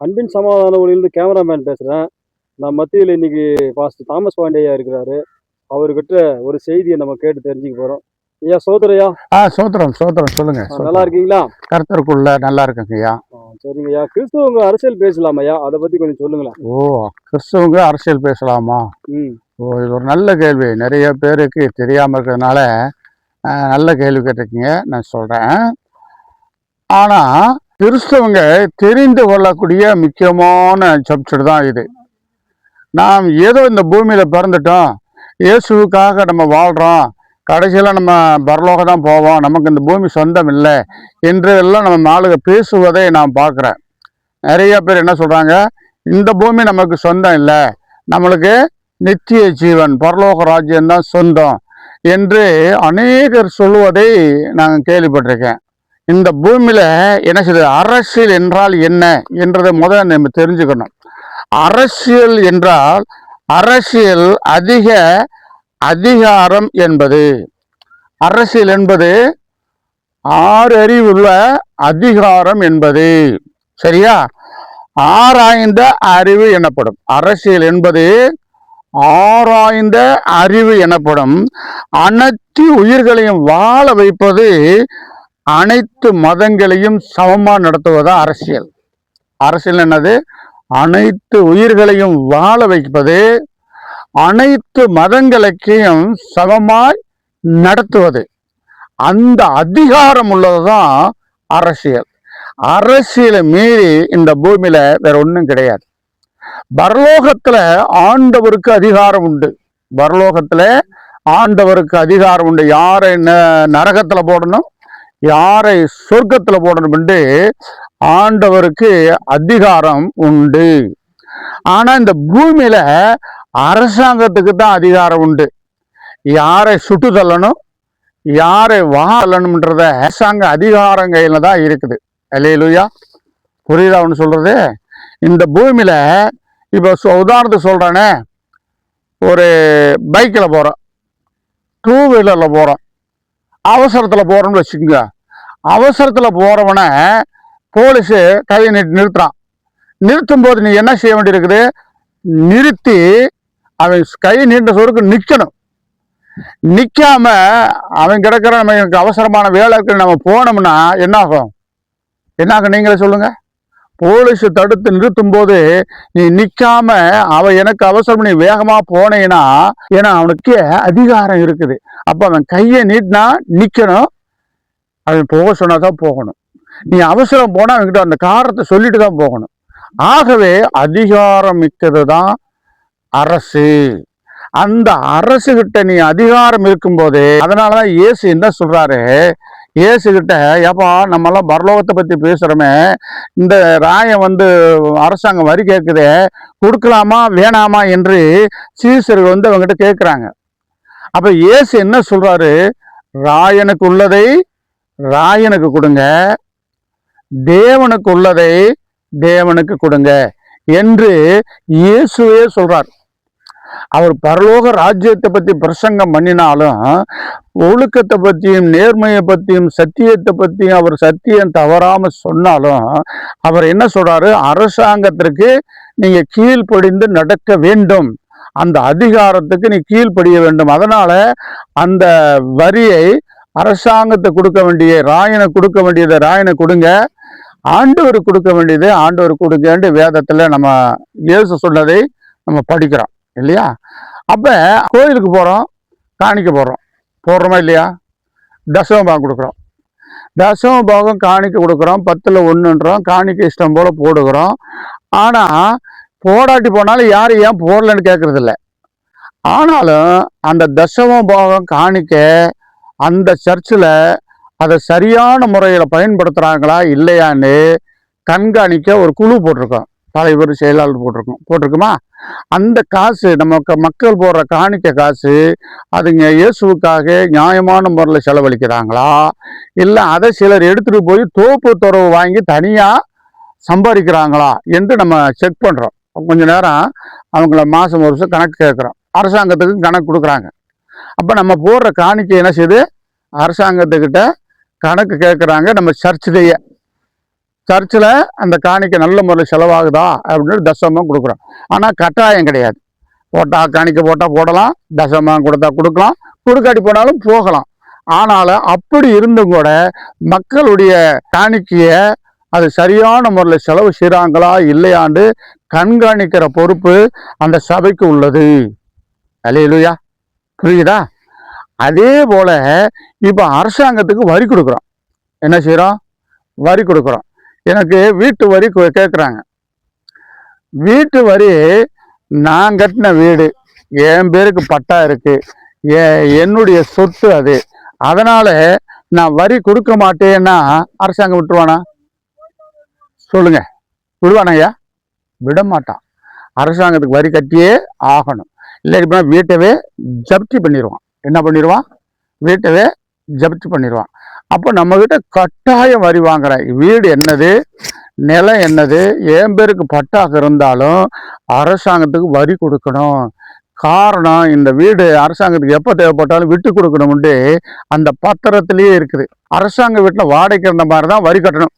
அன்பின் சமாதான ஒளியிலிருந்து கேமராமேன் பேசுகிறேன் நான் மத்தியில் இன்னைக்கு பாஸ்டர் தாமஸ் பாண்டியா இருக்கிறாரு. அவர்கிட்ட ஒரு செய்தியை நம்ம கேட்டு தெரிஞ்சுக்க போகிறோம் ஐயா சோதரையா ஆ சோத்திரம் சோத்திரம் சொல்லுங்க நல்லா இருக்கீங்களா? கருத்தருக்குள்ள நல்லா இருக்குங்க ஐயா. சரிங்க ஐயா. கிறிஸ்துவங்க அரசியல் பேசலாம் ஐயா? அதை பற்றி கொஞ்சம் சொல்லுங்களேன். ஓ கிறிஸ்தவங்க அரசியல் பேசலாமா? ம். ஓ இது ஒரு நல்ல கேள்வி. நிறைய பேருக்கு தெரியாம இருக்கிறதுனால நல்ல கேள்வி கேட்டிருக்கீங்க நான் சொல்றேன். ஆனா கிறிஸ்தவங்க தெரிந்து கொள்ளக்கூடிய முக்கியமான சப்ஜெக்ட் தான் இது. நாம் ஏதோ இந்த பூமியில் பிறந்துட்டோம் இயேசுக்காக நம்ம வாழ்கிறோம் கடைசியில் நம்ம பரலோகம் தான் போவோம் நமக்கு இந்த பூமி சொந்தம் இல்லை என்று எல்லாம் நம்ம நாளுக பேசுவதை நான் பார்க்குறேன். நிறைய பேர் என்ன சொல்கிறாங்க இந்த பூமி நமக்கு சொந்தம் இல்லை நம்மளுக்கு நித்திய ஜீவன் பரலோக ராஜ்யம்தான் சொந்தம் என்று அநேகர் சொல்லுவதை நான் கேள்விப்பட்டிருக்கேன். இந்த பூமியில என்ன செய்யுது அரசியல் என்றால் என்ன என்றதை முதல்ல நம்ம தெரிஞ்சுக்கணும். அரசியல் என்றால் அரசியல் அதிக அதிகாரம் என்பது. அரசியல் என்பது ஆறு அறிவுள்ள அதிகாரம் என்பது. சரியா? ஆராய்ந்த அறிவு எனப்படும். அரசியல் என்பது ஆராய்ந்த அறிவு எனப்படும். அனைத்து உயிர்களையும் வாழ வைப்பது அனைத்து மதங்களையும் சமமாக நடத்துவதா அரசியல். அரசியல் என்னது? அனைத்து உயிர்களையும் வாழ வைப்பது அனைத்து மதங்களுக்கையும் சமமாய் நடத்துவது. அந்த அதிகாரம் உள்ளதுதான் அரசியல். அரசியலை மீறி இந்த பூமியில வேற ஒன்றும் கிடையாது. பரலோகத்துல ஆண்டவருக்கு அதிகாரம் உண்டு. பரலோகத்துல ஆண்டவருக்கு அதிகாரம் உண்டு. யாரை ந- நரகத்துல போடணும்? யாரை சொர்க்கத்தில் போடணும் என்று ஆண்டவருக்கு அதிகாரம் உண்டு. ஆனா இந்த பூமியில அரசாங்கத்துக்கு தான் அதிகாரம் உண்டு. யாரை சுட்டு தள்ளணும் யாரை வாழணும்ன்றத அரசாங்க அதிகாரம் கையில தான் இருக்குது. இல்லையா புரியுதா ஒன்று சொல்றது? இந்த பூமியில இப்போ உதாரணத்துக்கு சொல்றேனே. ஒரு பைக்கில் போகிறோம் டூ வீலரில் போகிறோம் அவசரத்தில் போகிறோம்னு வச்சுக்கோங்க. அவசரத்தில் போகிறவனை போலீஸு கையை நீட்டி நிறுத்துறான். நிறுத்தும் போது நீ என்ன செய்ய வேண்டியிருக்குது? நிறுத்தி அவன் கையை நீண்ட சொருக்கு நிற்கணும் நிற்காம அவன் கிடக்கிற நம்ம எனக்கு அவசரமான வேலைக்கு நம்ம போனோம்னா என்னாகும் என்னாகும் என்ன ஆகும் நீங்களே சொல்லுங்க. போலீஸ் தடுத்து நிறுத்தும் போது நீ நிற்காம அவன் எனக்கு அவசரம் நீ வேகமாக போனேன்னா ஏன்னா அவனுக்கு அதிகாரம் இருக்குது. அப்போ அவன் கையை நீட்டினா நிற்கணும் அவன் போக சொன்னாதான் போகணும். நீ அவசரம் போனா அவன்கிட்ட அந்த காரணத்தை சொல்லிட்டு தான் போகணும். ஆகவே அதிகாரம் மிக்கது தான் அரசு. அந்த அரசு கிட்ட நீ அதிகாரம் இருக்கும்போது அதனாலதான் இயேசு என்ன சொல்றாரு? இயேசு கிட்ட ஏப்பா நம்மலாம் பரலோகத்தை பத்தி பேசுறோமே. இந்த ராயம் வந்து அரசாங்கம் வரி கேட்குதே கொடுக்கலாமா வேணாமா? என்று சீசர்கள் வந்து அவங்ககிட்ட கேட்குறாங்க அப்ப இயேசு என்ன சொல்றாரு? ராயனுக்கு உள்ளதை ராயனுக்கு கொடுங்க. தேவனுக்கு உள்ளதை தேவனுக்கு கொடுங்க என்று இயேசுவே சொல்றார். அவர் பரலோக ராஜ்யத்தை பத்தி பிரசங்கம் பண்ணினாலும் ஒழுக்கத்தை பத்தியும் நேர்மையை பத்தியும் சத்தியத்தை பத்தியும் அவர் சத்தியம் தவறாம சொன்னாலும் அவர் என்ன சொல்றாரு? அரசாங்கத்திற்கு நீங்க கீழ்ப்படிந்து நடக்க வேண்டும். அந்த அதிகாரத்துக்கு நீ கீழ்ப்படிய வேண்டும். அதனால அந்த வரியை அரசாங்கத்தை கொடுக்க வேண்டிய ராயனை கொடுக்க வேண்டியதை ராயனை கொடுங்க. ஆண்டவர் கொடுக்க வேண்டியது ஆண்டவர் கொடுங்கன்னு வேதத்தில் நம்ம இயேசு சொன்னதை நம்ம படிக்கிறோம் இல்லையா? அப்போ கோயிலுக்கு போகிறோம் காணிக்க போடுறோம் போடுறோமா இல்லையா? தசம பாகம் கொடுக்குறோம். தசம பாகம் காணிக்க கொடுக்குறோம் பத்தில் ஒன்றுன்றோம் காணிக்க இஷ்டம் போல் போடுகிறோம். ஆனால் போடாட்டி போனாலும் யாரும் ஏன் போடலன்னு கேட்குறதில்ல ஆனாலும் அந்த தசம பாகம் காணிக்க அந்த சர்ச்சில் அதை சரியான முறையில் பயன்படுத்துகிறாங்களா இல்லையான்னு கண்காணிக்க ஒரு குழு போட்டிருக்கோம். தலைவர் செயலாளர் போட்டிருக்கோம். போட்டிருக்குமா? அந்த காசு நமக்கு மக்கள் போடுற காணிக்க காசு அதுங்க இயேசுவுக்காக நியாயமான முறையில் செலவழிக்கிறாங்களா? இல்லை அதை சிலர் எடுத்துகிட்டு போய் தோப்பு துறவு வாங்கி தனியாக சம்பாதிக்கிறாங்களா என்று நம்ம செக் பண்ணுறோம் கொஞ்ச நேரம் அவங்கள மாதம் ஒரு வருஷம் கணக்கு கேட்குறோம். அரசாங்கத்துக்கு கணக்கு கொடுக்குறாங்க. அப்போ நம்ம போடுற காணிக்கை என்ன செய்யுது? அரசாங்கத்துக்கிட்ட கணக்கு கேட்குறாங்க நம்ம சர்ச்சிலேயே. சர்ச்சில் அந்த காணிக்கை நல்ல முறையில் செலவாகுதா? அப்படின்னு தசமம் கொடுக்குறோம். ஆனால் கட்டாயம் கிடையாது. போட்டால் காணிக்கை போட்டால் போடலாம். தசமம் கொடுத்தா கொடுக்கலாம். கொடுக்காட்டி போனாலும் போகலாம். ஆனாலும் அப்படி இருந்தும் கூட மக்களுடைய காணிக்கையை அது சரியான முறையில் செலவு செய்கிறாங்களா இல்லையாண்டு கண்காணிக்கிற பொறுப்பு அந்த சபைக்கு உள்ளது. அலையிலுயா புரியுதா அதே போல இப்போ அரசாங்கத்துக்கு வரி கொடுக்குறோம். என்ன செய்கிறோம் வரி கொடுக்குறோம். எனக்கு வீட்டு வரி கேட்குறாங்க வீட்டு வரி நான் கட்டின வீடு என் பேருக்கு பட்டா இருக்கு என்னுடைய சொத்து அது. அதனால நான் வரி கொடுக்க மாட்டேன்னா அரசாங்கம் விட்டுருவானா? சொல்லுங்க. விடுவானா ஐயா? விட மாட்டான். அரசாங்கத்துக்கு வரி கட்டியே ஆகணும். இல்லை போனா வீட்டவே ஜப்தி பண்ணிடுவான் என்ன பண்ணிடுவான் வீட்டவே ஜப்தி பண்ணிடுவான் அப்போ நம்மக்கிட்ட கட்டாயம் வரி வாங்குறேன் வீடு என்னது? நிலம் என்னது? என் பேருக்கு பட்டாக இருந்தாலும் அரசாங்கத்துக்கு வரி கொடுக்கணும். காரணம் இந்த வீடு அரசாங்கத்துக்கு எப்போ தேவைப்பட்டாலும் விட்டு கொடுக்கணும்ட்டு அந்த பத்திரத்திலேயே இருக்குது. அரசாங்க வீட்டில் வாடகைக்கு இருந்த மாதிரி தான் வரி கட்டணும்.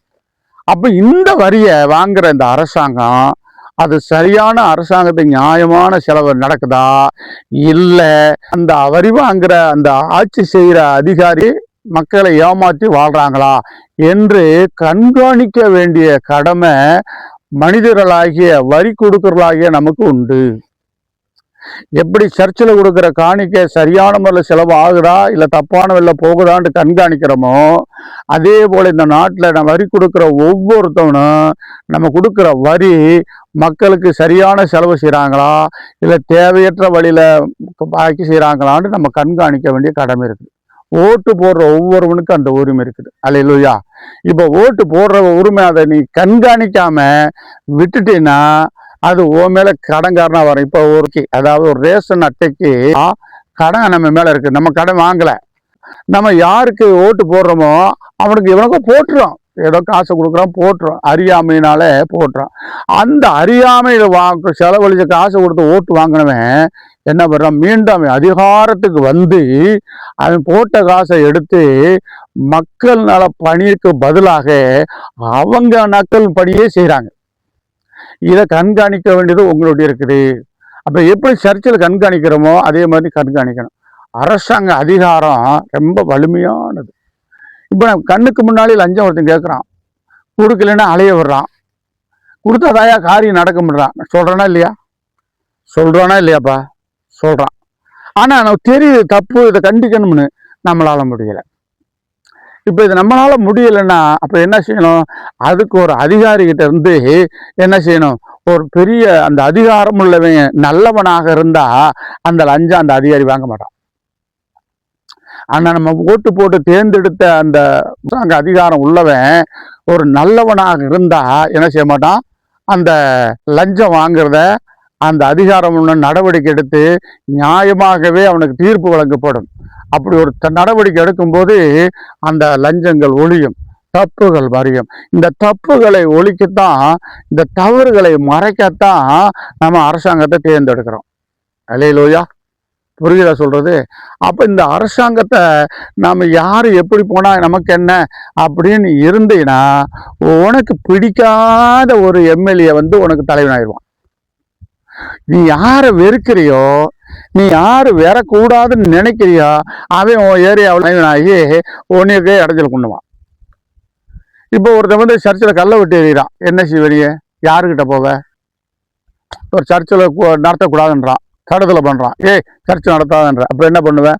அப்போ இந்த வரியை வாங்குற இந்த அரசாங்கம் அது சரியான அரசாங்கத்தை நியாயமான செலவு நடக்குதா? இல்லை. அந்த வரி வாங்குற அந்த ஆட்சி செய்கிற அதிகாரி மக்களை ஏமாற்றி வாழ்றாங்களா? என்று கண்காணிக்க வேண்டிய கடமை மனிதர்களாகிய வரி கொடுக்கறளாகிய நமக்கு உண்டு. எப்படி சர்ச்சில் கொடுக்குற காணிக்க சரியான முறையில் செலவு ஆகுதா? இல்லை தப்பான வழியில் போகுதான்ட்டு கண்காணிக்கிறோமோ அதே போல் இந்த நாட்டில் நம்ம வரி கொடுக்குற ஒவ்வொருத்தவனும் நம்ம கொடுக்குற வரி மக்களுக்கு சரியான செலவு செய்கிறாங்களா இல்லை தேவையற்ற வழியில் பாக்கி செய்கிறாங்களான்னு நம்ம கண்காணிக்க வேண்டிய கடமை இருக்குது. ஓட்டு போடுற ஒவ்வொருவனுக்கும் அந்த உரிமை இருக்குது. அல்லையா இப்போ ஓட்டு போடுற உரிமை அதை நீ கண்காணிக்காம விட்டுட்டீங்கன்னா அது ஓ மேலே கடன்காரனாக வரும். இப்போ ஒரு அதாவது ஒரு ரேஷன் அட்டைக்கு கடன் நம்ம மேலே இருக்குது நம்ம கடன் வாங்கலை. நம்ம யாருக்கு ஓட்டு போடுறோமோ அவனுக்கு இவனுக்கும் போட்டுரும். ஏதோ காசை கொடுக்குறோம் போட்டுரும் அறியாமையினால போட்டுறான். அந்த அறியாமையில் வாங்க செலவழிச்ச காசை கொடுத்து ஓட்டு வாங்கினவன் என்ன பண்ணுறான் மீண்டும் அவன் அதிகாரத்துக்கு வந்து அவன் போட்ட காசை எடுத்து மக்கள் நல பணிக்கு பதிலாக அவங்க நக்கல் பணியே செய்கிறாங்க இதை கண்காணிக்க வேண்டியது உங்களுடைய இருக்குது. அப்போ எப்படி சர்ச்சில் கண்காணிக்கிறோமோ அதே மாதிரி கண்காணிக்கணும். அரசாங்க அதிகாரம் ரொம்ப வலிமையானது. இப்போ நம்ம கண்ணுக்கு முன்னாலே லஞ்சம் ஒருத்தன் கேட்குறான் கொடுக்கலன்னா அலைய விடுறான். கொடுத்தாதாயா காரியம் நடக்க முடிறான் சொல்கிறானா இல்லையா? சொல்கிறானா இல்லையாப்பா? சொல்கிறான் ஆனால் நம்ம தெரியுது தப்பு இதை கண்டிக்கணும்னு நம்மளால் முடியலை. இப்போ இது நம்மளால முடியலைன்னா அப்போ என்ன செய்யணும்? அதுக்கு ஒரு அதிகாரிகிட்ட இருந்து என்ன செய்யணும்? ஒரு பெரிய அந்த அதிகாரம் உள்ளவன் நல்லவனாக இருந்தால் அந்த லஞ்சம் அந்த அதிகாரி வாங்க மாட்டான். ஆனால் நம்ம ஓட்டு போட்டு தேர்ந்தெடுத்த அந்த அங்கே அதிகாரம் உள்ளவன் ஒரு நல்லவனாக இருந்தால் என்ன செய்ய மாட்டான்? அந்த லஞ்சம் வாங்கிறத அந்த அதிகாரம் உள்ள நடவடிக்கை எடுத்து நியாயமாகவே அவனுக்கு தீர்ப்பு வழங்கப்படும். அப்படி ஒரு த- நடவடிக்கை எடுக்கும்போது அந்த லஞ்சங்கள் ஒழியும். தப்புகள் வரையும் இந்த தப்புகளை ஒழிக்கத்தான் இந்த தவறுகளை மறைக்கத்தான் நம்ம அரசாங்கத்தை தேர்ந்தெடுக்கிறோம். அலையிலோயா. புரியுதா சொல்கிறது அப்போ இந்த அரசாங்கத்தை நாம் யார் எப்படி போனால் நமக்கு என்ன அப்படின்னு இருந்தீங்கன்னா உனக்கு பிடிக்காத ஒரு எம்எல்ஏ வந்து உனக்கு தலைவனாயிடுவான் நீ யாரை வெறுக்கிறியோ நீ யார் வரக்கூடாதுன்னு நினைக்கிறியோ அவன் உன் ஏரியாவில் தலைவனாகி உன்னையே அடைஞ்சல் கொண்டுவான். இப்போ ஒருத்தன் வந்து சர்ச்சில் கல்லை விட்டு எறிகிறான். என்ன செய்வீங்க யாருக்கிட்ட போவ? ஒரு சர்ச்சில் நடத்தக்கூடாதுன்றான். கடத்தில் பண்ணுறான் ஏய் சர்ச் நடத்தாதன்ற. அப்போ என்ன பண்ணுவேன்?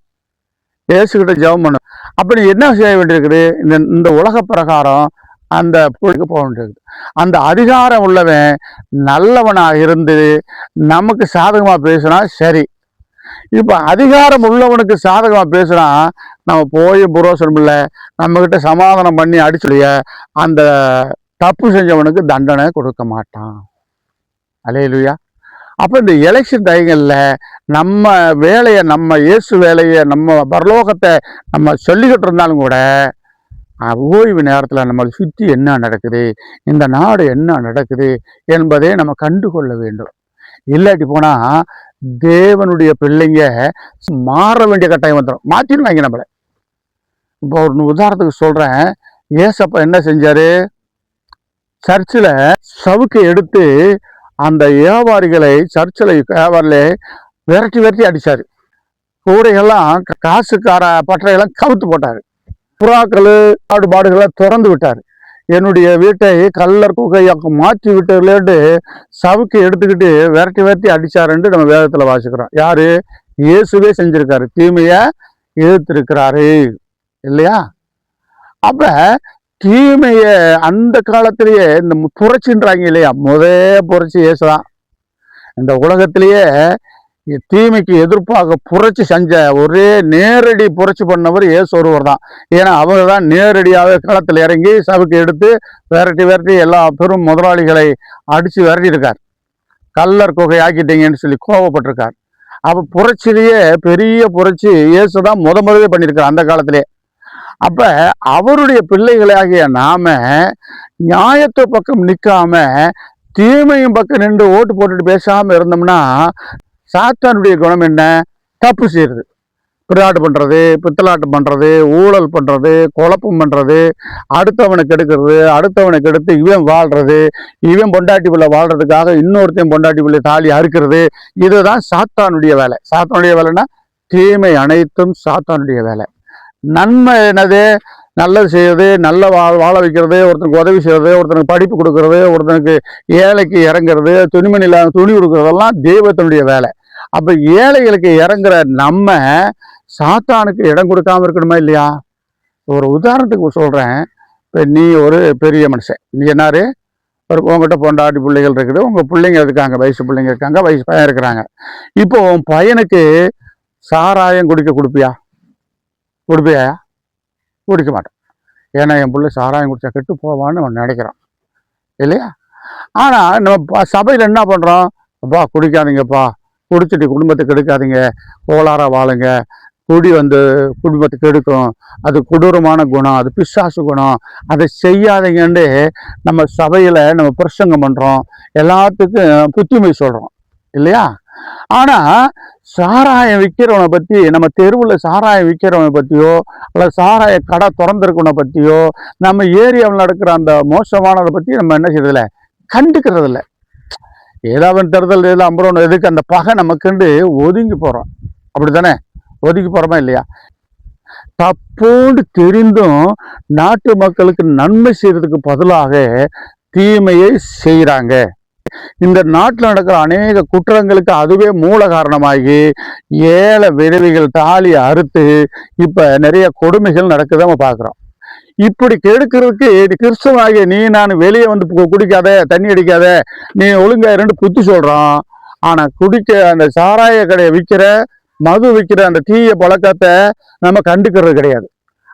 ஏசுக்கிட்ட ஜெபம் பண்ணுவேன். அப்போ நீ என்ன செய்ய வேண்டியிருக்குது? இந்த இந்த உலக பிரகாரம் அந்த புள்ளிக்கு போக வேண்டியிருக்குது. அந்த அதிகாரம் உள்ளவன் நல்லவனாக இருந்து நமக்கு சாதகமாக பேசினா சரி. இப்போ அதிகாரம் உள்ளவனுக்கு சாதகமாக பேசுனா நம்ம போய் புரோசனம் இல்லை நம்மக்கிட்ட சமாதானம் பண்ணி அடிச்சுடைய அந்த தப்பு செஞ்சவனுக்கு தண்டனை கொடுக்க மாட்டான். அலையலுயா. அப்போ இந்த எலெக்ஷன் டைங்களில் நம்ம வேலையை நம்ம இயேசு வேலையை நம்ம பரலோகத்தை நம்ம சொல்லிக்கிட்டு இருந்தாலும் கூட ஓய்வு நேரத்தில் நம்மளை சுற்றி என்ன நடக்குது? இந்த நாடு என்ன நடக்குது என்பதை நம்ம கண்டுகொள்ள வேண்டும். இல்லாட்டி போனால் தேவனுடைய பிள்ளைங்க மாற வேண்டிய கட்டாயம் வந்துடும் மாற்றிடுவாங்க நம்மளை. இப்போ ஒரு உதாரணத்துக்கு சொல்கிறேன் ஏசப்பா என்ன செஞ்சார்? சர்ச்சில் சவுக்கை எடுத்து அந்த வியாபாரிகளை சர்ச்சில் வியாபாரிகளை விரட்டி விரட்டி அடித்தார் கூடைகள்லாம் காசுக்கார பட்டறையெல்லாம் கவுத்து போட்டார். புறாக்கள் ஆடு திறந்து விட்டார். என்னுடைய வீட்டை கல்லர் குகையாக்க மாற்றி விட்டதுலேட்டு சவுக்கு எடுத்துக்கிட்டு விரட்டி விரட்டி அடிச்சாருன்ட்டு நம்ம வேதத்தில் வாசிக்கிறோம். யார்? இயேசுவே செஞ்சுருக்காரு. தீமையை எதிர்த்திருக்கிறாரு. இல்லையா? அப்போ தீமைய அந்த காலத்திலேயே இந்த புரட்சின்றாங்க இல்லையா? முதே புரட்சி இயேசுதான். இந்த உலகத்திலேயே தீமைக்கு எதிர்ப்பாக புரட்சி செஞ்ச ஒரே நேரடி புரட்சி பண்ணவர் இயேசு ஒருவர் தான் ஏன்னா அவர் தான் நேரடியாக களத்தில் இறங்கி சபைக்கு எடுத்து விரட்டி விரட்டி எல்லா பெரும் முதலாளிகளை அடித்து விரட்டியிருக்கார். கல்லர் குகை ஆக்கிட்டீங்கன்னு சொல்லி கோவப்பட்டிருக்கார். அப்போ புரட்சியிலேயே பெரிய புரட்சி இயேசு தான் முத முதலே பண்ணியிருக்கார் அந்த காலத்திலே. அப்ப அவருடைய பிள்ளைகளாகிய நாம நியாயத்து பக்கம் நிற்காம தீமையும் பக்கம் நின்று ஓட்டு போட்டுட்டு பேசாம இருந்தோம்னா சாத்தானுடைய குணம் என்ன? தப்பு செய்யறது பிராட்டு பண்றது பித்தலாட்டம் பண்றது ஊழல் பண்றது குழப்பம் பண்றது அடுத்தவனை கெடுக்கிறது அடுத்தவனை கெடுத்து இவன் வாழ்றது இவன் பொண்டாட்டி பிள்ளை வாழ்றதுக்காக இன்னொருத்தையும் பொண்டாட்டி பிள்ளை தாலி அறுக்கிறது இதுதான் சாத்தானுடைய வேலை. சாத்தானுடைய வேலைன்னா தீமை அனைத்தும் சாத்தானுடைய வேலை. நன்மை என்னது? நல்லது செய்யறது நல்ல வா- வாழ வைக்கிறது ஒருத்தனுக்கு உதவி செய்யறது ஒருத்தனுக்கு படிப்பு கொடுக்கறது ஒருத்தனுக்கு ஏழைக்கு இறங்குறது துணிமணி இல்லாத துணி கொடுக்கறதெல்லாம் தெய்வத்தினுடைய வேலை. அப்போ ஏழைகளுக்கு இறங்குற நம்ம சாத்தானுக்கு இடம் கொடுக்காம இருக்கணுமா இல்லையா? ஒரு உதாரணத்துக்கு சொல்கிறேன் இப்போ நீ ஒரு பெரிய மனுஷன். நீ என்னாரு? ஒரு உங்ககிட்ட பொண்டாட்டி பிள்ளைகள் இருக்குது. உங்கள் பிள்ளைங்க இருக்காங்க வயசு பிள்ளைங்க இருக்காங்க வயசு பையன் இருக்கிறாங்க. இப்போ உன் பையனுக்கு சாராயம் குடிக்க கொடுப்பியா? குடிப்பியா குடிக்க மாட்டேன் ஏன்னா என் பிள்ளை சாராயம் குடிச்சா கெட்டு போவான்னு அவன் நினைக்கிறான். இல்லையா? ஆனால் நம்ம சபையில் என்ன பண்ணுறோம் அப்பா குடிக்காதீங்கப்பா. குடிச்சிட்டு குடும்பத்தை கெடுக்காதீங்க. கோளாராக வாழுங்க. குடி வந்து குடும்பத்தை கெடுக்கும். அது கொடூரமான குணம். அது பிசாசு குணம். அதை செய்யாதீங்கன்னு நம்ம சபையில் நம்ம பிரசங்கம் பண்ணுறோம் எல்லாத்துக்கும் புத்திமை சொல்கிறோம் இல்லையா? ஆனா சாராயம் விற்கிறவனை பத்தி நம்ம தெருவில் சாராயம் விற்கிறவனை பத்தியோ அல்லது சாராய கடை திறந்திருக்கவனை பத்தியோ நம்ம ஏரியாவில் நடக்கிற அந்த மோசமானதை பத்தி நம்ம என்ன செய்யறதில்ல கண்டுக்கிறது இல்ல ஏதாவது தருதல் ஏதாவது அம்பரம் எதுக்கு அந்த பகை நமக்குண்டு ஒதுங்கி போறோம். அப்படித்தானே? ஒதுங்கி போறோமா இல்லையா? தப்போண்டு தெரிந்தும் நாட்டு மக்களுக்கு நன்மை செய்யறதுக்கு பதிலாக தீமையை செய்கிறாங்க இந்த நாட்டில் நடக்கிற அநேக குற்றங்களுக்கு அதுவே மூல காரணமாகி ஏழை விதவிகள் தாலி அறுத்து இப்போ நிறைய கொடுமைகள் நடக்குதை நம்ம பார்க்குறோம் இப்படி கெடுக்கிறதுக்கு இது நீ நான் வெளியே வந்து குடிக்காத தண்ணி அடிக்காத நீ ஒழுங்காக ரெண்டு குத்து சொல்றோம் ஆனா குடிக்க அந்த சாராய கடையை விற்கிற மது விற்கிற அந்த தீய பழக்கத்தை நம்ம கண்டுக்கிறது கிடையாது.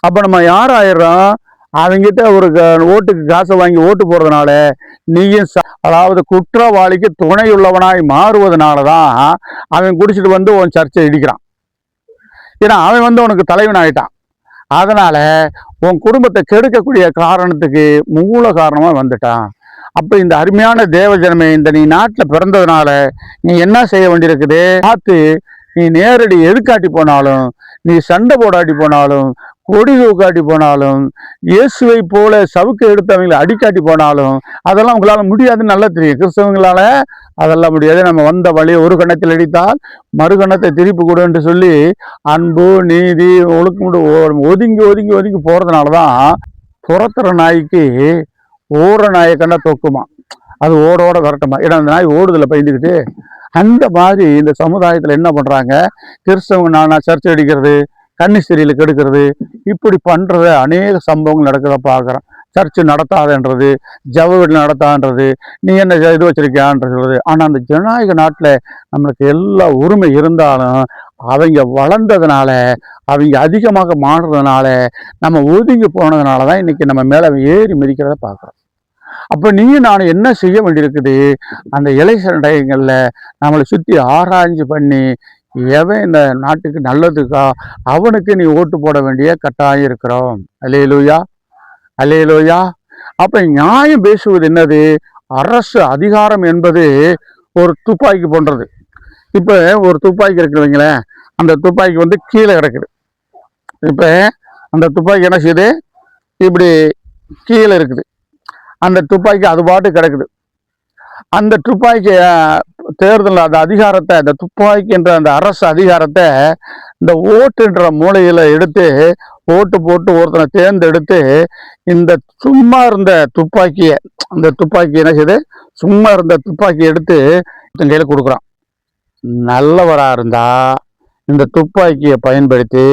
அப்போ நம்ம யார் ஆயிடுறோம்? அவங்கிட்ட ஒரு க- ஓட்டுக்கு காசை வாங்கி ஓட்டு போடுறதுனால நீயும் ச- அதாவது குற்றவாளிக்கு துணையுள்ளவனாய் மாறுவதனால தான் அவன் குடிச்சிட்டு வந்து உன் சர்ச்சை இடிக்கிறான். ஏன்னா அவன் வந்து உனக்கு தலைவன் ஆயிட்டான். அதனால் உன் குடும்பத்தை கெடுக்கக்கூடிய காரணத்துக்கு மூல காரணமாக வந்துட்டான். அப்போ இந்த அருமையான தேவஜனமே இந்த நீ நாட்டில் பிறந்ததுனால நீ என்ன செய்ய வேண்டியிருக்குது? பார்த்து நீ நேரடி எதுக்காட்டி போனாலும் நீ சண்டை போடாட்டி போனாலும் கொடி தூக்காட்டி போனாலும் இயேசுவை போல சவுக்கு எடுத்தவங்களை அடிக்காட்டி போனாலும் அதெல்லாம் உங்களால் முடியாதுன்னு நல்லா தெரியும். கிறிஸ்தவங்களால அதெல்லாம் முடியாது. நம்ம வந்த வழி ஒரு கணத்தில் அடித்தால் மறுகணத்தை திருப்பி கொடு என்று சொல்லி அன்பு நீதி ஒழுக்கமுடு ஒதுங்கி ஒதுங்கி ஒதுங்கி போகிறதுனால தான் துரத்துற நாய்க்கு ஓடுற நாயை கண்டா தொக்குமா? அது ஓட ஓட விரட்டுமா? ஏன்னா அந்த நாய் ஓடுதலை பயந்துக்கிட்டு. அந்த மாதிரி இந்த சமுதாயத்தில் என்ன பண்ணுறாங்க கிறிஸ்தவங்க நானா சர்ச்சை அடிக்கிறது கன்னிஸ்திரியில கெடுக்கிறது. இப்படி பண்ணுறத அநேக சம்பவங்கள் நடக்கிறத பார்க்குறோம். சர்ச்சு நடத்தாதன்றது ஜவ வீடு நடத்தான்றது நீ என்ன இது வச்சிருக்கியான்ற சொல்றது. ஆனால் அந்த ஜனநாயக நாட்டில் நம்மளுக்கு எல்லா உரிமை இருந்தாலும் அவங்க வளர்ந்ததுனால அவங்க அதிகமாக மாறுறதுனால நம்ம ஒதுங்கி போனதுனால தான் இன்றைக்கி நம்ம மேலே ஏறி மிதிக்கிறத பார்க்குறோம். அப்போ நீயும் நான் என்ன செய்ய வேண்டியிருக்குது? அந்த இலை டைங்களில் நம்மளை சுற்றி ஆராய்ஞ்சு பண்ணி எவன் இந்த நாட்டுக்கு நல்லதுக்கா? அவனுக்கு நீ ஓட்டு போட வேண்டிய கட்டாயம் இருக்கிறோம். அலேலூயா அலேலூயா அப்ப நியாயம் பேசுவது என்னது? அரசு அதிகாரம் என்பது ஒரு துப்பாக்கி போன்றது. இப்போ ஒரு துப்பாக்கி இருக்குதுங்களேன் அந்த துப்பாக்கி வந்து கீழே கிடக்குது. இப்போ அந்த துப்பாக்கி என்ன செய்யுது? இப்படி கீழே இருக்குது. அந்த துப்பாக்கி அது பாட்டு கிடக்குது. அந்த துப்பாக்கியை தேர்தல் அந்த அதிகாரத்தை அந்த துப்பாக்கி என்ற அந்த அரசு அதிகாரத்தை இந்த ஓட்டுன்ற மூலையில் எடுத்து ஓட்டு போட்டு ஒருத்தனை தேர்ந்தெடுத்து இந்த சும்மா இருந்த துப்பாக்கியை அந்த துப்பாக்கி என்ன செய்யுது சும்மா இருந்த துப்பாக்கி எடுத்து கையில் கொடுக்குறான். நல்லவராக இருந்தா இந்த துப்பாக்கியை பயன்படுத்தி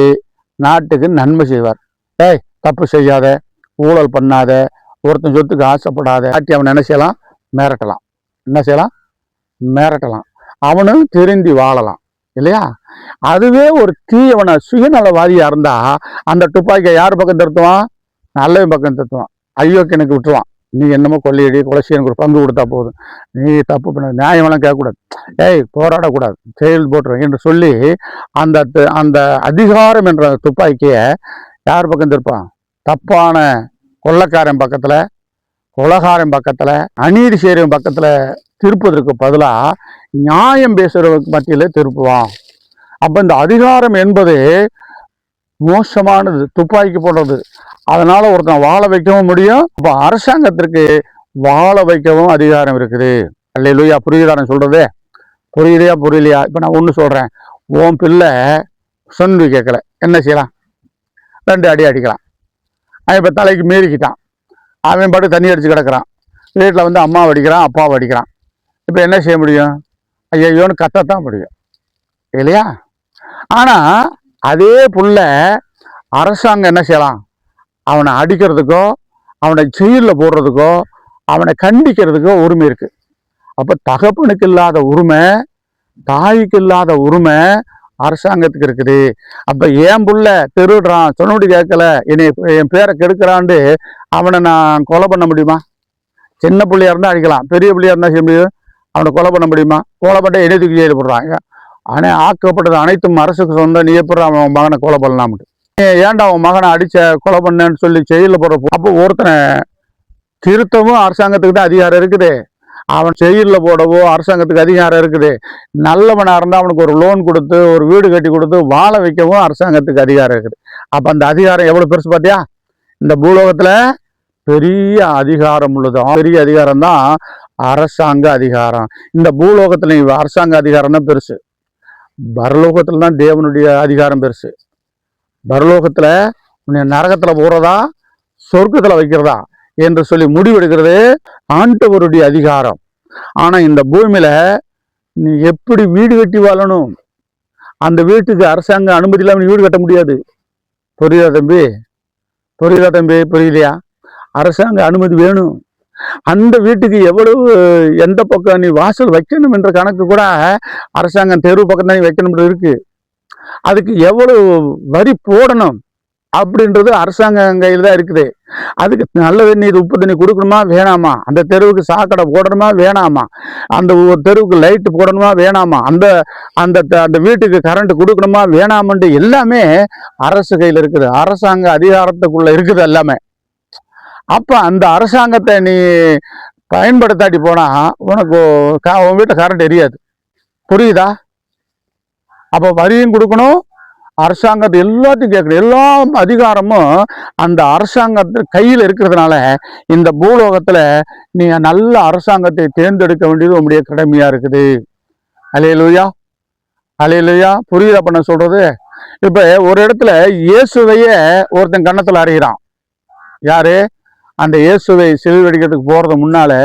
நாட்டுக்கு நன்மை செய்வார். ஏய் தப்பு செய்யாத ஊழல் பண்ணாத ஒருத்தன் சொத்துக்கு ஆசைப்படாத ஆட்டி அவன் என்ன செய்யலாம்? மிரட்டலாம். என்ன செய்யலாம்? மிரட்டலாம். அவனும் திருந்தி வாழலாம். இல்லையா? அதுவே ஒரு தீயவனை சுயநலவாதியாக இருந்தா அந்த துப்பாக்கியை யார் பக்கம் திருத்துவான்? நல்லவன் பக்கம் திருத்துவான். ஐயோ எனக்கு விட்டுருவான். நீ என்னமோ கொள்ளையடி கொலைச்சி எனக்கு ஒரு பங்கு கொடுத்தா போதும். நீ தப்பு பண்ண நியாயமெல்லாம் கேட்கக்கூடாது. ஏய் போராடக்கூடாது. செயல் போட்டுருவேன் என்று சொல்லி அந்த த- அந்த அதிகாரம் என்ற துப்பாக்கியை யார் பக்கம் திருப்பான்? தப்பான கொள்ளக்காரன் பக்கத்தில் கொலகாரன் பக்கத்தில் அநீதி செய்கிறவன் பக்கத்தில் திருப்பதற்கு பதிலாக நியாயம் பேசுறவங்க மத்தியில் திருப்புவான். அப்போ இந்த அதிகாரம் என்பது மோசமானது துப்பாக்கி போடுறது. அதனால் ஒருத்தன் வாழ வைக்கவும் முடியும். அப்போ அரசாங்கத்திற்கு வாழ வைக்கவும் அதிகாரம் இருக்குது. அல்லையா புரியுதா நான் சொல்றது? புரியுதையா புரியலையா? இப்போ நான் ஒன்று சொல்கிறேன் உன் பிள்ளை சொன்னு கேட்கல. என்ன செய்யலாம்? ரெண்டு அடி அடிக்கலாம். அவன் இப்போ தலைக்கு மீறிக்கிட்டான். அவன் பாட்டு தண்ணி அடித்து கிடக்குறான். வீட்டில் வந்து அம்மா அடிக்கிறான் அப்பாவை அடிக்கிறான். இப்போ என்ன செய்ய முடியும்? ஐயோன்னு கத்தத்தான் முடியும். இல்லையா? ஆனால் அதே புள்ள அரசாங்கம் என்ன செய்யலாம்? அவனை அடிக்கிறதுக்கோ அவனை ஜெயிலில் போடுறதுக்கோ அவனை கண்டிக்கிறதுக்கோ உரிமை இருக்குது அப்போ தகப்பனுக்கு இல்லாத உரிமை தாய்க்கு இல்லாத உரிமை அரசாங்கத்துக்கு இருக்குது. அப்போ என் புள்ள திருடுறான்? சொன்னபடி கேட்கல. என்னை என் பேரை கெடுக்கிறான்ட்டு அவனை நான் கொலை பண்ண முடியுமா? சின்ன பிள்ளையா இருந்தால் அடிக்கலாம். பெரிய பிள்ளையா இருந்தால் செய்ய முடியும்? அவனை கொலை பண்ண முடியுமா? கொலை பண்ண எழுதுக்கு ஜெயில் போடுறாங்க. ஆனால் ஆக்கப்பட்டது அனைத்தும் அரசுக்கு சொந்த நீ எப்படி அவன் மகனை கொலை பண்ணலாம்ட்டு ஏன்டா அவன் மகனை அடிச்ச கொலை பண்ணேன்னு சொல்லி செயலில் போடுற அப்போ ஒருத்தனை திருத்தவும் அரசாங்கத்துக்கு தான் அதிகாரம் இருக்குது. அவன் செயலில் போடவோ அரசாங்கத்துக்கு அதிகாரம் இருக்குது. நல்லவனாக இருந்தால் அவனுக்கு ஒரு லோன் கொடுத்து ஒரு வீடு கட்டி கொடுத்து வாழ வைக்கவும் அரசாங்கத்துக்கு அதிகாரம் இருக்குது. அப்போ அந்த அதிகாரம் எவ்வளோ பெருசு பார்த்தியா இந்த பூலோகத்தில் பெரிய அதிகாரம் உள்ளது. பெரிய அதிகாரம் தான் அரசாங்க அதிகாரம். இந்த பூலோகத்தில் அரசாங்க அதிகாரம் தான் பெருசு. பரலோகத்தில் தான் தேவனுடைய அதிகாரம் பெருசு. பரலோகத்தில் உன்னை நரகத்தில் போகிறதா சொர்க்கத்தில் வைக்கிறதா என்று சொல்லி முடிவெடுக்கிறது ஆண்டவருடைய அதிகாரம். ஆனால் இந்த பூமியில் நீ எப்படி வீடு கட்டி வாழணும்? அந்த வீட்டுக்கு அரசாங்க அனுமதி இல்லாமல் நீ வீடு கட்ட முடியாது. புரியுதா தம்பி? புரியுதா தம்பி? புரியலையா அரசாங்க அனுமதி வேணும். அந்த வீட்டுக்கு எவ்வளவு எந்த பக்கம் நீ வாசல் வைக்கணும் என்ற கணக்கு கூட அரசாங்கம் தெரு பக்கம் தான் வைக்கணும்னு இருக்கு. அதுக்கு எவ்வளவு வரி போடணும் அப்படின்றது அரசாங்கம் கையில் தான் இருக்குது. அதுக்கு நல்ல தண்ணீர் உப்பு தண்ணி கொடுக்கணுமா வேணாமா? அந்த தெருவுக்கு சாக்கடை போடணுமா வேணாமா? அந்த தெருவுக்கு லைட்டு போடணுமா வேணாமா? அந்த அந்த த- அந்த வீட்டுக்கு கரண்ட் கொடுக்கணுமா வேணாமன்ட்டு எல்லாமே அரசு கையில் இருக்குது. அரசாங்க அதிகாரத்துக்குள்ளே இருக்குது எல்லாமே. அப்போ அந்த அரசாங்கத்தை நீ பயன்படுத்தாட்டி போனால் உனக்கு க- உன் வீட்டில் கரண்ட் எரியாது. புரியுதா? அப்போ வரியும் கொடுக்கணும் அரசாங்கத்தை எல்லாத்தையும் கேட்கணும். எல்லா அதிகாரமும் அந்த அரசாங்கத்து கையில் இருக்கிறதுனால இந்த பூலோகத்தில் நீ நல்ல அரசாங்கத்தை தேர்ந்தெடுக்க வேண்டியது உங்களுடைய கடமையாக இருக்குது. அலையலுயா அலையலுயா புரியுதா பண்ண சொல்கிறது இப்போ ஒரு இடத்துல இயேசுவையே ஒருத்தன் கன்னத்தில் அறிகிறான் யாரு? அந்த இயேசுவை சிலுவடிக்கிறதுக்கு போகிறது முன்னால்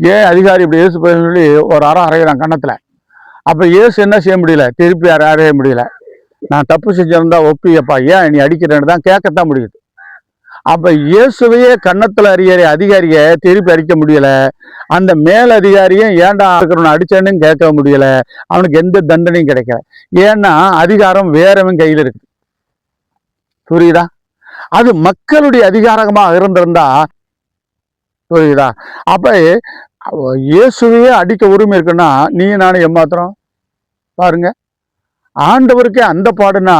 ஏன் அதிகாரி இப்படி இயேசு போய் சொல்லி ஒரு அறம் அறைகிறான் கன்னத்தில். அப்போ இயேசு என்ன செய்ய முடியல? திருப்பி அற அறைய முடியல. நான் தப்பு செஞ்சிருந்தா ஒப்பியப்பா ஏன் நீ அடிக்கிறேன்னு தான் கேட்கத்தான் முடியுது. அப்போ இயேசுவையே கன்னத்தில் அறிகிற அதிகாரியை திருப்பி அடிக்க முடியலை. அந்த மேல் அதிகாரியும் ஏன்டா இருக்கிறவனை அடித்தேன்னு கேட்க முடியலை. அவனுக்கு எந்த தண்டனையும் கிடைக்கல. ஏன்னா அதிகாரம் வேறவன் கையில் இருக்குது. புரியுதா? அது மக்களுடைய அதிகாரமாக இருந்திருந்தா புரியுதா? அப்ப இயேசுவையே அடிக்க உரிமை இருக்குன்னா நீ நானும் ஏமாத்துறோம். பாருங்க. ஆண்டவருக்கே அந்த பாடுனா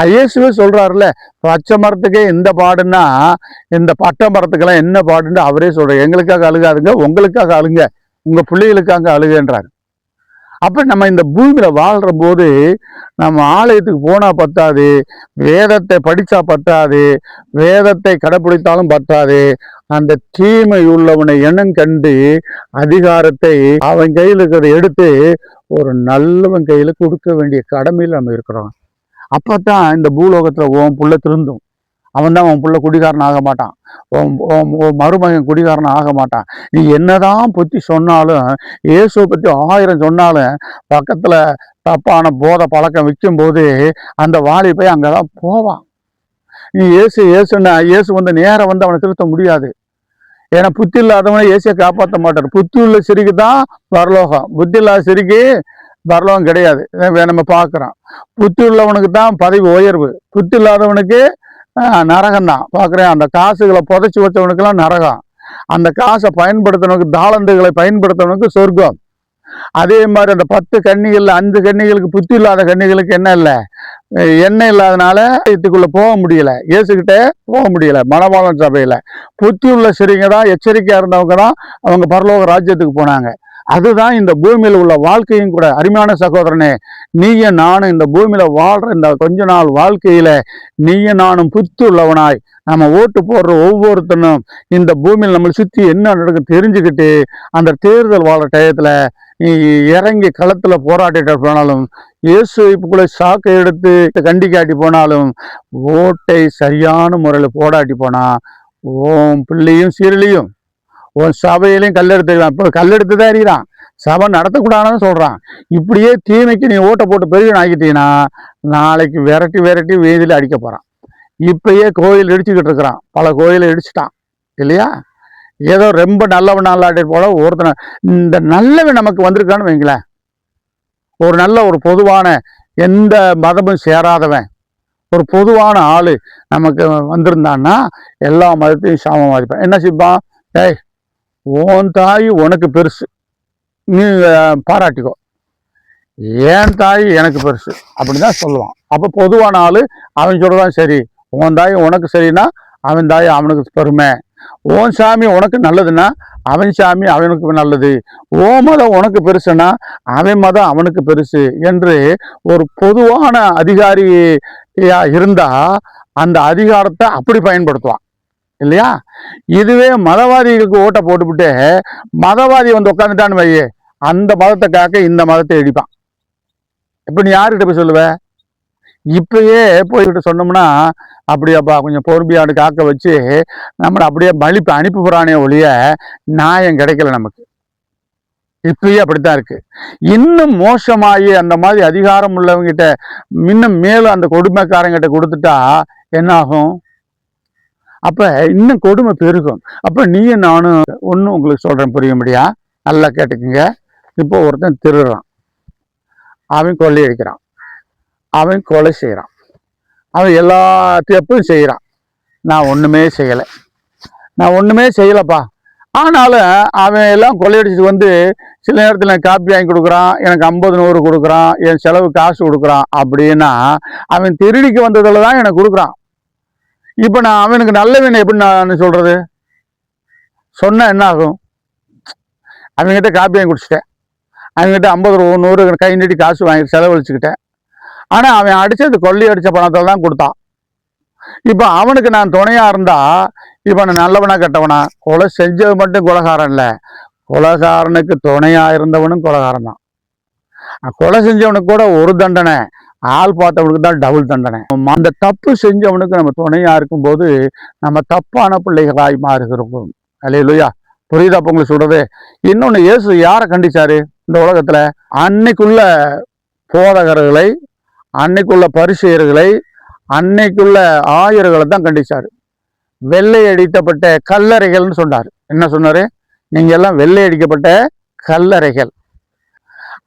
அஹ் இயேசுவே சொல்றாருல்ல பச்சை மரத்துக்கே இந்த பாடுனா இந்த பட்டை மரத்துக்கெல்லாம் என்ன பாடுன்னு அவரே சொல்றாரு. எங்களுக்காக அழுகாதுங்க உங்களுக்காக அழுங்க உங்க பிள்ளைகளுக்காக அழுகன்றாரு. அப்போ நம்ம இந்த பூமியில் வாழ்கிற போது நம்ம ஆலயத்துக்கு போனால் பத்தாது வேதத்தை படித்தா பத்தாது வேதத்தை கடைப்பிடித்தாலும் பத்தாது. அந்த தீமை உள்ளவனை எண்ணம் கண்டு அதிகாரத்தை அவன் கையில் இருக்கிறத எடுத்து ஒரு நல்லவன் கையில் கொடுக்க வேண்டிய கடமையில் நம்ம இருக்கிறோம். அப்போ தான் இந்த பூலோகத்தில் ஓம் புள்ள திருந்தும். அவன் தான் உன் பிள்ளை குடிகாரன் ஆக மாட்டான். மருமகன் குடிகாரன் ஆக மாட்டான். நீ என்னதான் பற்றி சொன்னாலும் இயேசுவை பற்றி ஆயிரம் சொன்னாலும் பக்கத்தில் தப்பான போதை பழக்கம் விற்கும் போது அந்த வாலி போய் அங்கதான் போவான். நீ இயேசு இயேசுன்னா இயேசு வந்து நேரம் வந்து அவனை திருத்த முடியாது. ஏன்னா புத்தி இல்லாதவனை இயேசியை காப்பாற்ற மாட்டார். புத்தி உள்ள சிறுக்கு தான் பரலோகம். புத்தி இல்லாத சிறுக்கு பரலோகம் கிடையாது. நம்ம பார்க்குறோம். புத்தி உள்ளவனுக்கு தான் பதவி உயர்வு. புத்தி இல்லாதவனுக்கு நரகம் தான். பார்க்குறேன் அந்த காசுகளை புதைச்சி வச்சவனுக்கெல்லாம் நரகம். அந்த காசை பயன்படுத்தினவனுக்கு தாளந்துகளை பயன்படுத்தினவனுக்கு சொர்க்கம். அதே மாதிரி அந்த பத்து கன்னிகளில் அஞ்சு கன்னிகளுக்கு புத்தி இல்லாத கன்னிகளுக்கு என்ன இல்லை? எண்ணெய் இல்லாதனால இதுக்குள்ளே போக முடியல. இயேசுக்கிட்டே போக முடியல மனவாளம் சபையில். புத்தி உள்ள சிறிங்க தான் எச்சரிக்கையாக இருந்தவங்க தான் அவங்க பரலோக ராஜ்யத்துக்கு போனாங்க. அதுதான் இந்த பூமியில் உள்ள வாழ்க்கையும் கூட. அருமையான சகோதரனே நீயும் நானும் இந்த பூமியில வாழ்ற இந்த கொஞ்ச நாள் வாழ்க்கையில நீயும் நானும் புத்து உள்ளவனாய். நம்ம ஓட்டு போடுற ஒவ்வொருத்தனும் இந்த பூமியில் நம்மளை சுற்றி என்ன நடக்கும் தெரிஞ்சுக்கிட்டு அந்த தேர்தல் வாழ டயத்தில் நீ இறங்கி களத்தில் போராட்டிட்டு போனாலும் இயேசு வைப்புக்குள்ளே சாக்கை எடுத்து கண்டிக்காட்டி போனாலும் ஓட்டை சரியான முறையில் போராட்டி போனால் ஓம் பிள்ளையும் சீரலியும் உன் சபையிலையும் கல்லெடுத்து இப்போ கல்லெடுத்து தான் எறிகிறான் சபை நடத்தக்கூடாதுன்னு சொல்கிறான் இப்படியே தீமைக்கு நீ ஓட்டை போட்டு பெரியவன் ஆக்கிட்டீங்கன்னா நாளைக்கு விரட்டி விரட்டி வீதியில் அடிக்க போகிறான் இப்பயே கோயில் இடிச்சுக்கிட்டு இருக்கிறான். பல கோயிலை இடிச்சிட்டான். இல்லையா? ஏதோ ரொம்ப நல்லவன் நல்லாட்டி போல ஒருத்தனை இந்த நல்லவன் நமக்கு வந்திருக்கான்னு வைங்களேன். ஒரு நல்ல ஒரு பொதுவான எந்த மதமும் சேராதவன். ஒரு பொதுவான ஆள் நமக்கு வந்திருந்தான்னா எல்லா மதத்தையும் சாமம் மதிப்பேன் என்ன சிப்பான் ஏய் உன் தாய் உனக்கு பெருசு. நீ பாராட்டிக்கோ. என் தாய் எனக்கு பெருசு. அப்படிதான் சொல்லுவான். அப்போ பொதுவான ஆள் அவன் சொல்கிறான் சரி உன் தாய் உனக்கு சரின்னா அவன் தாய் அவனுக்கு பெருமை. ஓன் சாமி உனக்கு நல்லதுன்னா அவன் சாமி அவனுக்கு நல்லது. ஓ மதம் உனக்கு பெருசுன்னா அவன் மதம் அவனுக்கு பெருசு. என்று ஒரு பொதுவான அதிகாரியா இருந்தால் அந்த அதிகாரத்தை அப்படி பயன்படுத்துவான். இல்லையா? இதுவே மதவாதிகளுக்கு ஓட்டை போட்டுவிட்டு மதவாதி வந்து உட்காந்துட்டான்னு வையே அந்த மதத்தை காக்க இந்த மதத்தை இடிப்பான். இப்போ நீ யார்கிட்ட போய் சொல்லுவ? இப்பயே போய்கிட்ட சொன்னோம்னா அப்படியாப்பா கொஞ்சம் பொறுமையாடு காக்க வச்சு நம்மளை அப்படியே மலிப்பு அனுப்பி போகிறானே ஒழிய நியாயம் கிடைக்கல நமக்கு. இப்பயே அப்படித்தான் இருக்கு. இன்னும் மோசமாகி அந்த மாதிரி அதிகாரம் உள்ளவங்கிட்ட இன்னும் மேலும் அந்த கொடுமைக்காரங்கிட்ட கொடுத்துட்டா என்ன ஆகும்? அப்போ இன்னும் கொடுமை பெருகும். அப்போ நீயும் நானும் ஒன்றும் உங்களுக்கு சொல்கிறேன் புரியும்படியா? நல்லா கேட்டுக்குங்க. இப்போ ஒருத்தன் திருடுறான். அவன் கொள்ளையடிக்கிறான் அவன் கொலை செய்கிறான் அவன் எல்லா தப்பும் செய்கிறான் நான் ஒன்றுமே செய்யலை. நான் ஒன்றுமே செய்யலப்பா. ஆனாலும் அவன் எல்லாம் கொள்ளையடிச்சிட்டு வந்து சில நேரத்தில் எனக்கு காப்பி வாங்கி கொடுக்குறான். எனக்கு ஐம்பது நூறு கொடுக்குறான். என் செலவு காசு கொடுக்குறான். அப்படின்னா அவன் திருடிக்கு வந்ததில் தான் எனக்கு கொடுக்குறான். இப்போ நான் அவனுக்கு நல்லவன் எப்படி நான் சொல்கிறது சொன்னால் என்ன ஆகும்? அவங்ககிட்ட காப்பி வாங்கி குடிச்சிட்டேன். அவங்ககிட்ட ஐம்பது ரூபா நூறு கை நீட்டி காசு வாங்கி செலவழிச்சுக்கிட்டேன். ஆனால் அவன் அடித்தது கொல்லி அடித்த பணத்தில் தான் கொடுத்தான். இப்போ அவனுக்கு நான் துணையாக இருந்தால் இப்போ நான் நல்லவனா கெட்டவனா? கொலை செஞ்சது மட்டும் கொலகாரன் இல்லை. கொலகாரனுக்கு துணையாக இருந்தவனும் கொலகாரன் தான். கொலை செஞ்சவனுக்கு கூட ஒரு தண்டனை. ஆள் பார்த்தவனுக்கு தான் டபுள் தண்டனை. அந்த தப்பு செஞ்சவனுக்கு நம்ம துணையாக இருக்கும்போது நம்ம தப்பான பிள்ளைகளாய் மாறுகிறோம். அல்லையா புரியுதா அப்போ உங்களுக்கு சொல்கிறது இன்னொன்று இயேசு யாரை கண்டிச்சாரு? இந்த உலகத்தில் அன்னைக்குள்ள போதகர்களை அன்னைக்குள்ள பரிசெயர்களை அன்னைக்குள்ள ஆயர்களை தான் கண்டிச்சார். வெள்ளை அடித்தப்பட்ட கல்லறைகள்னு சொன்னார். என்ன சொன்னார்? நீங்கள் எல்லாம் வெள்ளை அடிக்கப்பட்ட கல்லறைகள்.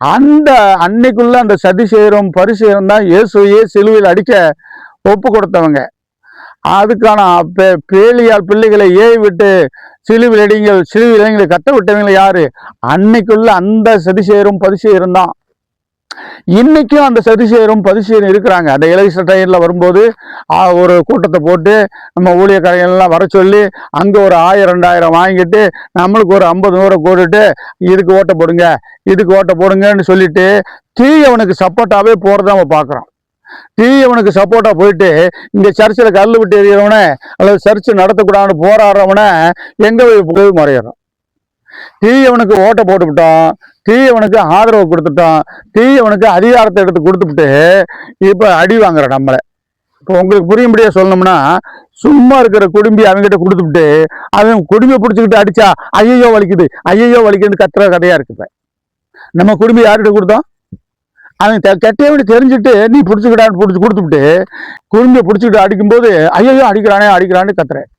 அந்த அன்னைக்குள்ள அந்த சதி செய்கிறோம் பரிசேரும் தான் இயேசுவையே சிலுவையில் அடிக்க ஒப்பு கொடுத்தவங்க அதுக்கான பே- பேலியால் பிள்ளைகளை ஏவி விட்டு சிலுவில் அடிங்கள் சிலுவில் இளைஞர்களை கத்த விட்டவங்களை யாரு? அன்னைக்குள்ள அந்த சதி செய்கிறோம் பரிசு தான். இன்றைக்கும் அந்த சதிசேரும் பதிசேரும் இருக்கிறாங்க. அந்த இலகிச ட்ரெயின்ல வரும்போது ஒரு கூட்டத்தை போட்டு நம்ம ஊழியக்காரங்கள்லாம் வர சொல்லி அங்கே ஒரு ஆயிரம் ரெண்டாயிரம் வாங்கிட்டு நம்மளுக்கு ஒரு ஐம்பது நூறை போட்டுட்டு இதுக்கு ஓட்ட போடுங்க இதுக்கு ஓட்ட போடுங்கன்னு சொல்லிட்டு தீயவனுக்கு சப்போர்ட்டாவே போகிறத நம்ம பார்க்குறோம் தீயவனுக்கு சப்போர்ட்டாக போயிட்டு இந்த சர்ச்சில் கல் விட்டு எறிகிறவன அல்லது சர்ச்சு நடத்தக்கூடாதுன்னு போராடுறவனே எங்கே போய் மறையிறோம் முறையிறோம் தீயவனுக்கு ஓட்டை போட்டுவிட்டோம் தீயவனுக்கு ஆதரவு கொடுத்துட்டோம். தீயவனுக்கு அதிகாரத்தை எடுத்து கொடுத்துட்டு இப்போ அடி வாங்குற நம்மளை. இப்போ உங்களுக்கு புரியும்படியே சொல்லணும்னா சும்மா இருக்கிற குடும்பி அவங்ககிட்ட கொடுத்துட்டு அவன் குடும்பியை பிடிச்சிக்கிட்டு அடிச்சா ஐயையோ வலிக்குது ஐயையோ வலிக்குதுன்னு கத்துற கதையா இருக்கு நம்ம குடும்பி யார்கிட்ட கொடுத்தோம்? அவன் தெ- கெட்டவனு தெரிஞ்சுட்டு நீ பிடிச்சிக்கிட்டான்னு பிடிச்சி கொடுத்துட்டு குடும்பியை பிடிச்சிக்கிட்டு அடிக்கும்போது ஐயையோ அடிக்கிறானே அடிக்கிறான்னு கத்துறேன்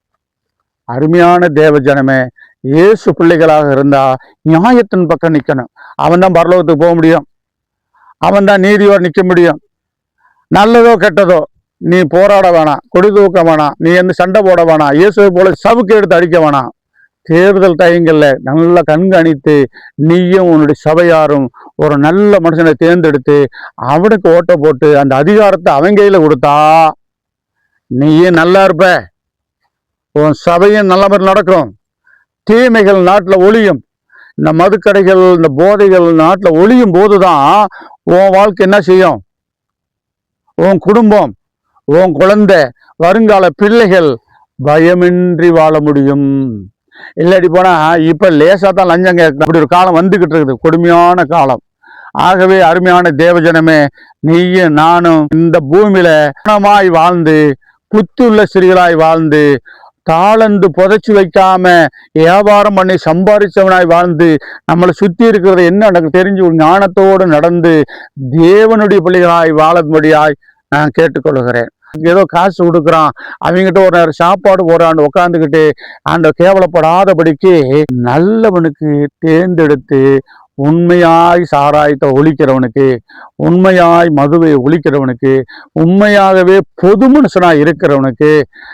அருமையான தேவ ஜனமே இயேசு பிள்ளைகளாக இருந்தா நியாயத்தின் பக்கம் நிற்கணும் அவன் தான் பரலோகத்துக்கு போக முடியும். அவன் தான் நீதியோடு நிற்க முடியும். நல்லதோ கெட்டதோ நீ போராட வேணாம் கொடி தூக்க வேணாம் நீ எந்த சண்டை போட வேணாம் இயேசுவை போல சவுக்கு எடுத்து அடிக்க வேணாம். தேர்தல் டயங்கள்ல நல்லா கண்காணித்து நீயும் உன்னுடைய சபையாரும் ஒரு நல்ல மனுஷனை தேர்ந்தெடுத்து அவனுக்கு ஓட்டை போட்டு அந்த அதிகாரத்தை அவன் கையில் கொடுத்தா நீயும் நல்லா இருப்ப. உன் சபையும் நல்ல மாதிரி நடக்கும். தீமைகள் நாட்டில் ஒழியும். இந்த மதுக்கடைகள் இந்த போதைகள் நாட்டில் ஒளியும் போதுதான் உன் வாழ்க்கை என்ன செய்யும்? உன் குடும்பம் உன் குழந்தை வருங்கால பிள்ளைகள் பயமின்றி வாழ முடியும். இல்லாடி போனா இப்போ லேசா தான் லஞ்சம் கேட்கணும் அப்படி ஒரு காலம் வந்துக்கிட்டு இருக்குது. கொடுமையான காலம். ஆகவே அருமையான தேவஜனமே நீயும் நானும் இந்த பூமியில குணமாய் வாழ்ந்து புத்துள்ள சிறிகளாய் வாழ்ந்து தாளந்து புதைச்சி வைக்காம வியாபாரம் பண்ணி சம்பாதிச்சவனாய் வாழ்ந்து நம்மளை சுற்றி இருக்கிறது என்ன எனக்கு தெரிஞ்சு ஒரு ஞானத்தோடு நடந்து தேவனுடைய பிள்ளைகளாய் வாழும்படியாய் நான் கேட்டுக்கொள்கிறேன். ஏதோ காசு கொடுக்குறான். அவங்ககிட்ட ஒரு நேரம் சாப்பாடு போறான்னு உட்காந்துக்கிட்டு அந்த கேவலப்படாதபடிக்கு நல்லவனுக்கு தேர்ந்தெடுத்து உண்மையாய் சாராயத்தை ஒழிக்கிறவனுக்கு உண்மையாய் மதுவை ஒழிக்கிறவனுக்கு உண்மையாகவே பொது மனுஷனாக இருக்கிறவனுக்கு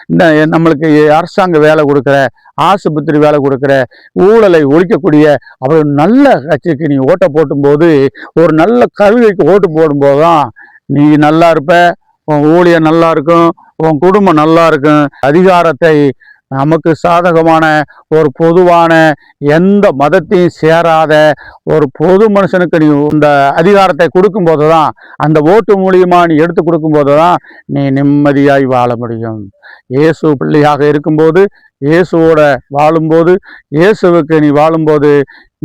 இந்த நம்மளுக்கு அரசாங்க வேலை கொடுக்குற ஆஸ்பத்திரி வேலை கொடுக்குற ஊழலை ஒழிக்கக்கூடிய அவர் நல்ல கட்சிக்கு நீ ஓட்டை போட்டும்போது ஒரு நல்ல கல்விக்கு ஓட்டு போடும்போது தான் நீ நல்லா இருப்ப உன் ஊழியர் நல்லா இருக்கும் உன் குடும்பம் நல்லா இருக்கும் அதிகாரத்தை நமக்கு சாதகமான ஒரு பொதுவான எந்த மதத்தையும் சேராத ஒரு பொது மனுஷனுக்கு நீ இந்த அதிகாரத்தை கொடுக்கும்போது தான் அந்த ஓட்டு மூலியமாக நீ எடுத்து கொடுக்கும்போது தான் நீ நிம்மதியாய் வாழ முடியும். இயேசு பிள்ளையாக இருக்கும்போது இயேசுவோட வாழும்போது இயேசுவுக்கு நீ வாழும்போது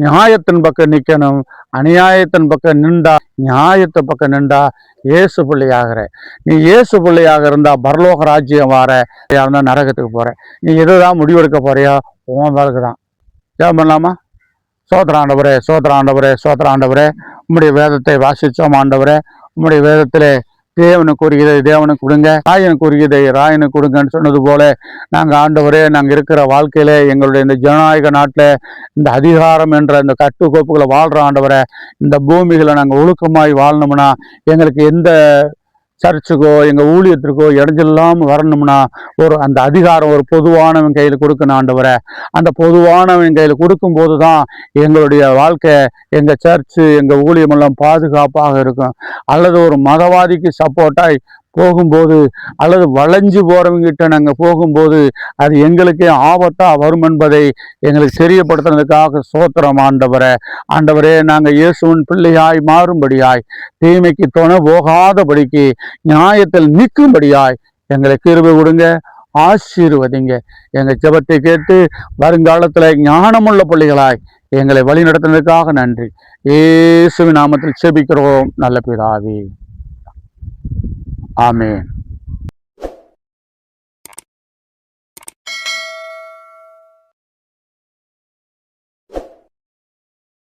நியாயத்தின் பக்கம் நிற்கணும் அநியாயத்தின் பக்கம் நின்றா நியாயத்து பக்கம் நின்றா இயேசு பிள்ளையாகிற. நீ இயேசு பிள்ளையாக இருந்தா பரலோக ராஜ்யம் வார இருந்தா நரகத்துக்கு போற. நீ எதுதான் முடிவெடுக்க போறியா உன் வேலைக்கு தான் ஜெபம் பண்ணலாமா? சோத்திர ஆண்டவரே சோத்திர ஆண்டவரே சோத்திர ஆண்டவரே உம்முடைய வேதத்தை வாசிச்சோம் ஆண்டவரே உம்முடைய வேதத்திலே தேவனுக்கு உரியதை தேவனுக்கு கொடுங்க ராயனுக்கு உரியதை ராயனுக்கு கொடுங்கன்னு சொன்னது போல நாங்கள் ஆண்டவரே நாங்கள் இருக்கிற வாழ்க்கையில எங்களுடைய இந்த ஜனநாயக நாட்டில் இந்த அதிகாரம் என்ற இந்த கட்டுக்கோப்புகளை வாழ்கிற ஆண்டவரை இந்த பூமிகளை நாங்கள் ஒழுக்கமாய் வாழணும்னா எங்களுக்கு எந்த சர்ச்சுக்கோ எங்கள் ஊழியத்திற்கோ இடைஞ்சலாமல் வரணும்னா ஒரு அந்த அதிகாரம் ஒரு பொதுவானவன் கையில் கொடுக்கணும் ஆண்டவரை. அந்த பொதுவானவன் கையில் கொடுக்கும்போது தான் எங்களுடைய வாழ்க்கை எங்கள் சர்ச்சு எங்கள் ஊழியமெல்லாம் பாதுகாப்பாக இருக்கும். அல்லது ஒரு மதவாதிக்கு சப்போர்ட்டாய் போகும்போது அல்லது வளைஞ்சு போறவங்கிட்ட நாங்கள் போகும்போது அது எங்களுக்கே ஆபத்தா வரும் என்பதை எங்களுக்கு தெரியப்படுத்துறதுக்காக சோத்திரம் ஆண்டவரே. ஆண்டவரே நாங்கள் இயேசுவின் பிள்ளையாய் மாறும்படியாய் தீமைக்கு துணை போகாதபடிக்கு நியாயத்தில் நிற்கும்படியாய் எங்களை கிருபை கொடுங்க ஆசீர்வதிங்க. எங்கள் ஜபத்தை கேட்டு வருங்காலத்தில் ஞானமுள்ள பிள்ளைகளாய் எங்களை வழிநடத்துனதுக்காக நன்றி. இயேசுவின் நாமத்தில் செபிக்கிறோம் நல்ல பிதாவே. Amen.